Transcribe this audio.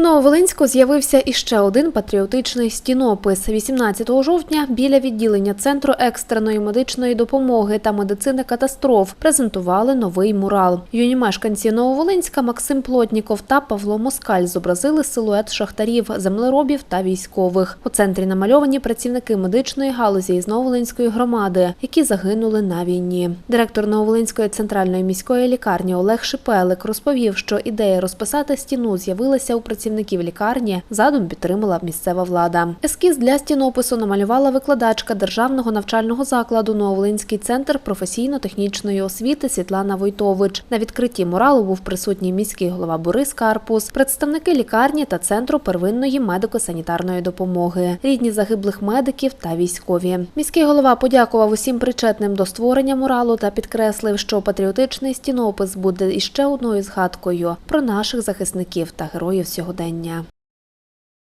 Нововолинську з'явився іще один патріотичний стінопис. 18 жовтня біля відділення Центру екстреної медичної допомоги та медицини катастроф презентували новий мурал. Юні мешканці Нововолинська Максим Плотніков та Павло Москаль зобразили силует шахтарів, землеробів та військових. У центрі намальовані працівники медичної галузі із Нововолинської громади, які загинули на війні. Директор Нововолинської центральної міської лікарні Олег Шипелик розповів, що ідея розписати стіну з'явилася у працівників лікарні. Задум підтримала місцева влада. Ескіз для стінопису намалювала викладачка державного навчального закладу Нововолинський центр професійно-технічної освіти Світлана Войтович. На відкритті муралу був присутній міський голова Борис Карпус, представники лікарні та центру первинної медико-санітарної допомоги, рідні загиблих медиків та військові. Міський голова подякував усім причетним до створення муралу та підкреслив, що патріотичний стінопис буде іще одною згадкою про наших захисників та героїв сьогодення.